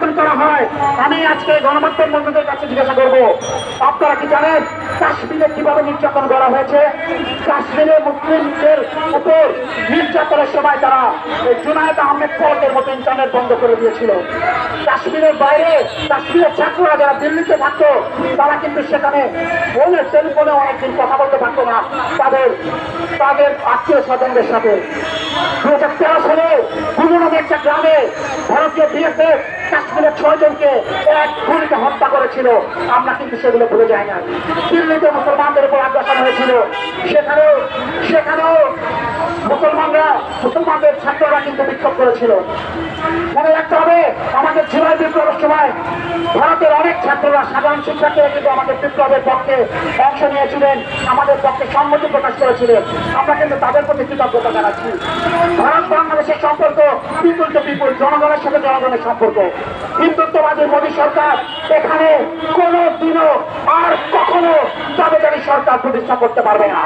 করা হয়, আমি আজকে গণমাধ্যম বন্ধুদের কাছে জিজ্ঞাসা করব, আপনারা কি জানেন কাশ্মীরে কীভাবে নির্যাতন করা হয়েছে? কাশ্মীরে মুসলিমদের উপর নির্যাতনের সময় তারা জুনায়দ আহমেদ ফলকের মতো ইন্টারনেট বন্ধ করে দিয়েছিল। কাশ্মীরের বাইরে কাশ্মীরের ছাত্ররা যারা দিল্লিতে থাকতো, তারা কিন্তু সেখানে ফোনের টেলিফোনে অনেকদিন কথা বলতে পারতো না। তাদের তাদের আত্মীয় স্বজনদের সাথে। দু হাজার তেরো সালে নামে একটা গ্রামে ভারতীয় বিএসএফ কাশ্মীরের ছয়জনকে এক গুলিতে হত্যা করেছিল। আমরা কিন্তু সেগুলো ভুলে যাই না। দিল্লিতে মুসলমানদের উপর আগ্রাসন হয়েছিল। সেখানেও সেখানেও মুসলমানরা, মুসলমানদের ছাত্ররা কিন্তু বিক্ষোভ করেছিল। মনে রাখতে হবে, আমাদের জুলাই বিপ্লবের সময় ভারতের অনেক ছাত্ররা, সাধারণ শিক্ষার্থীরা কিন্তু আমাদের বিপ্লবের পক্ষে অংশ নিয়েছিলেন, আমাদের পক্ষে সম্মতি প্রকাশ করেছিলেন। আমরা কিন্তু তাদের প্রতি কৃতজ্ঞতা জানাচ্ছি। ভারত বাংলাদেশের সম্পর্ক পিপুল টু পিপুল জনগণের সাথে জনগণের সম্পর্ক। হিন্দুত্ববাদী মোদী সরকার এখানে কোনো দিনও আর কখনো দাবেদারি সরকার প্রতিষ্ঠা করতে পারবে না।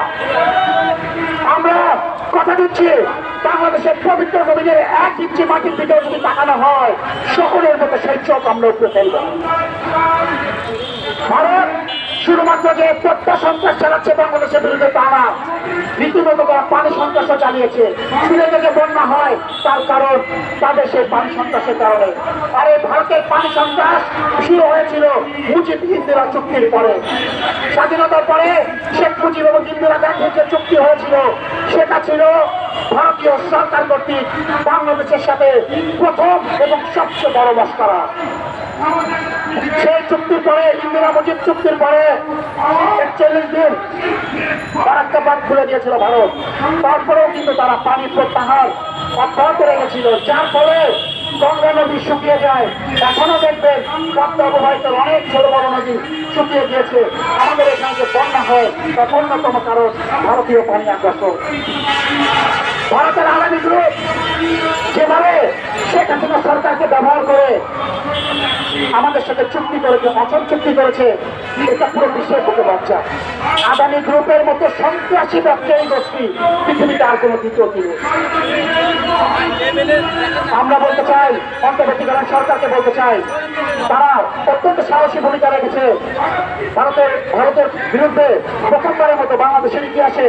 আমরা কথা দিচ্ছি, বাংলাদেশের পবিত্র জমিনের এক ইঞ্চি মাটির দিকেও যদি তাকানো হয়, সকলের মতো সেই চোখ আমরা উপরে শুধুমাত্র যে প্রত্যা সন্ত্রাস চালাচ্ছে বাংলাদেশের বিরুদ্ধে তা না রীতিমতো তারা পানি সন্ত্রাসও চালিয়েছে। সিলেটে যে বন্যা হয়, তার কারণ তাদের সেই পানি সন্ত্রাসের কারণে। আর এই ভারতের পানি সন্ত্রাস শুরু হয়েছিল মুজিব ইন্দিরা চুক্তির পরে। স্বাধীনতার পরে শেখ মুজিব এবং ইন্দিরা গান্ধীর যে চুক্তি হয়েছিল, সেটা ছিল ভারতীয় সরকার কর্তৃক বাংলাদেশের সাথে প্রথম এবং সবচেয়ে বড় মস্করা। চুক্তির পরে, ইন্দিরা মুজিব চুক্তির পরে, একচল্লিশ দিন বারাক্কা খুলে দিয়েছিল ভারত। তারপরেও কিন্তু তারা পানি প্রত্যাহার অব্যাহত রেখেছিল, যার ফলে গঙ্গা নদী শুকিয়ে যায়। এখনও দেখবেন পদ্মা অনেক ছোট বড় নদী শুকিয়ে গিয়েছে। আমাদের এখানে যে বন্যা হয়, তার অন্যতম কারণ ভারতীয় পানি আগ্রাসন। ভারতের যেভাবে শেখ হাসিনা সরকারকে ব্যবহার করে আমাদের সাথে চুক্তি করেছে, অচল চুক্তি করেছে, এটা পুরো বিশ্বের পক্ষে লজ্জা আদানি গ্রুপের মতো সন্ত্রাসী ব্যবসায়ী গোষ্ঠী পৃথিবীতে আর কোনো দ্বিতীয় আমরা বলতে চাই, অন্তর্বর্তীকালীন সরকারকে বলতে চাই, তারা অত্যন্ত সাহসী ভূমিকা রেখেছে। ভারতের ভারতের বিরুদ্ধে প্রথমবারের মতো বাংলাদেশের ইতিহাসে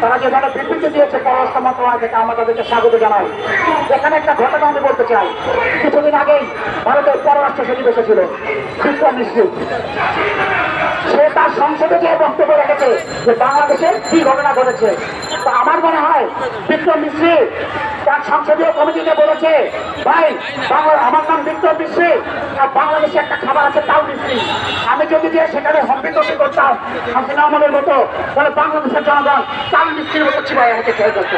তারা যে যেভাবে বিবৃতি দিয়েছে পররাষ্ট্র মন্ত্রণালয় থেকে, আমরা তাদেরকে স্বাগত জানাই। এখানে একটা ঘটনা আমি বলতে চাই। কিছুদিন আগেই ভারতের পররাষ্ট্র সচিব এসেছিল, বিক্রম মিশ্রি। সে তার সংসদে যে বক্তব্য রেখেছে যে বাংলাদেশে কি ঘটনা ঘটেছে। তো আমার মনে হয় বিক্রম মিশ্রি তার সংসদীয় কমিটিতে বলেছে, ভাই আমার নাম বিক্রম মিশ্রি, আর বাংলাদেশে একটা খাবার আছে তাও মিশ্রি। আমি যদি যে সেখানে হম্পিতম্পি করতাম, হাসিনা আমলের মতো, তাহলে বাংলাদেশের জনগণ তাল মিস্ত্রির মতো চিবাই আমাকে খেয়ে যেত